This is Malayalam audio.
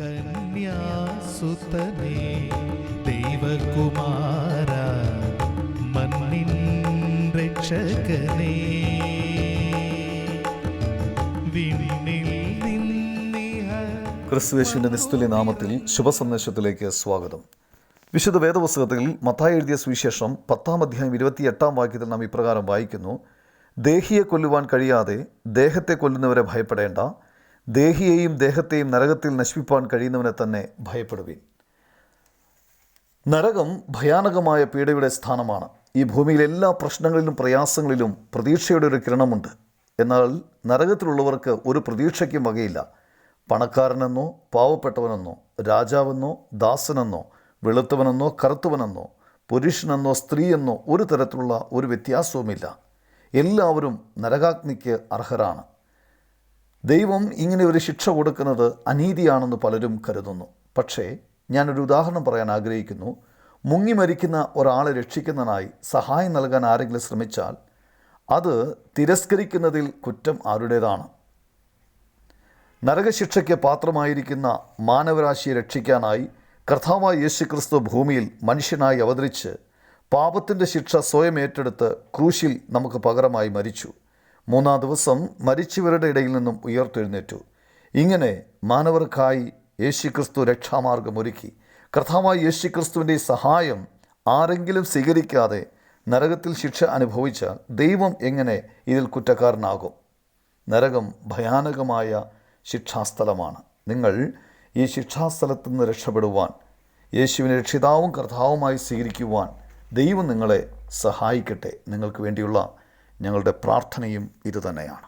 കന്യാസുതനേ ദൈവകുമാര മണ്ണിൻ രക്ഷകനേ. ക്രിസ്തുവേശുവിന്റെ നിസ്തുല്യ നാമത്തിൽ ശുഭസന്ദേശത്തിലേക്ക് സ്വാഗതം. വിശുദ്ധ വേദപുസ്തകത്തിൽ മത്തായി എഴുതിയ സുവിശേഷം പത്താം അധ്യായം ഇരുപത്തിയെട്ടാം വാക്യത്തിൽ നാം ഇപ്രകാരം വായിക്കുന്നു. ദേഹിയെ കൊല്ലുവാൻ കഴിയാതെ ദേഹത്തെ കൊല്ലുന്നവരെ ഭയപ്പെടേണ്ട. ദേഹിയെയും ദേഹത്തെയും നരകത്തിൽ നശിപ്പിപ്പാൻ കഴിയുന്നവനെ തന്നെ ഭയപ്പെടുവിൻ. നരകം ഭയാനകമായ പീഡയുടെ സ്ഥാനമാണ്. ഈ ഭൂമിയിലെ എല്ലാ പ്രശ്നങ്ങളിലും പ്രയാസങ്ങളിലും പ്രതീക്ഷയുടെ ഒരു കിരണമുണ്ട്. എന്നാൽ നരകത്തിലുള്ളവർക്ക് ഒരു പ്രതീക്ഷയ്ക്കും വകയില്ല. പണക്കാരനെന്നോ പാവപ്പെട്ടവനെന്നോ രാജാവെന്നോ ദാസനെന്നോ വെളുത്തവനെന്നോ കറുത്തവനെന്നോ പുരുഷനെന്നോ സ്ത്രീയെന്നോ ഒരു തരത്തിലുള്ള ഒരു വ്യത്യാസവുമില്ല. എല്ലാവരും നരകാഗ്നിക്ക് അർഹരാണ്. ദൈവം ഇങ്ങനെ ഒരു ശിക്ഷ കൊടുക്കുന്നത് അനീതിയാണെന്ന് പലരും കരുതുന്നു. പക്ഷേ ഞാനൊരു ഉദാഹരണം പറയാൻ ആഗ്രഹിക്കുന്നു. മുങ്ങി മരിക്കുന്ന ഒരാളെ രക്ഷിക്കുന്നതിനായി സഹായം നൽകാൻ ആരെങ്കിലും ശ്രമിച്ചാൽ അത് തിരസ്കരിക്കുന്നതിൽ കുറ്റം ആരുടേതാണ്? നരകശിക്ഷയ്ക്ക് പാത്രമായിരിക്കുന്ന മാനവരാശിയെ രക്ഷിക്കാനായി കർത്താവായ യേശുക്രിസ്തു ഭൂമിയിൽ മനുഷ്യനായി അവതരിച്ച് പാപത്തിന്റെ ശിക്ഷ സ്വയം ഏറ്റെടുത്ത് ക്രൂശിൽ നമുക്ക് പകരമായി മരിച്ചു. മൂന്നാം ദിവസം മരിച്ചവരുടെ ഇടയിൽ നിന്നും ഉയർത്തെഴുന്നേറ്റു. ഇങ്ങനെ മാനവർക്കായി യേശുക്രിസ്തു രക്ഷാമാർഗം ഒരുക്കി. കർത്താവായ യേശുക്രിസ്തുവിന്റെ സഹായം ആരെങ്കിലും സ്വീകരിക്കാതെ നരകത്തിൽ ശിക്ഷ അനുഭവിച്ചാൽ ദൈവം എങ്ങനെ ഇതിൽ കുറ്റക്കാരനാകും? നരകം ഭയാനകമായ ശിക്ഷാസ്ഥലമാണ്. നിങ്ങൾ ഈ ശിക്ഷാസ്ഥലത്ത് നിന്ന് രക്ഷപ്പെടുവാൻ യേശുവിനെ രക്ഷിതാവും കർത്താവുമായി സ്വീകരിക്കുവാൻ ദൈവം നിങ്ങളെ സഹായിക്കട്ടെ. നിങ്ങൾക്ക് വേണ്ടിയുള്ള ഞങ്ങളുടെ പ്രാർത്ഥനയും ഇതുതന്നെയാണ്.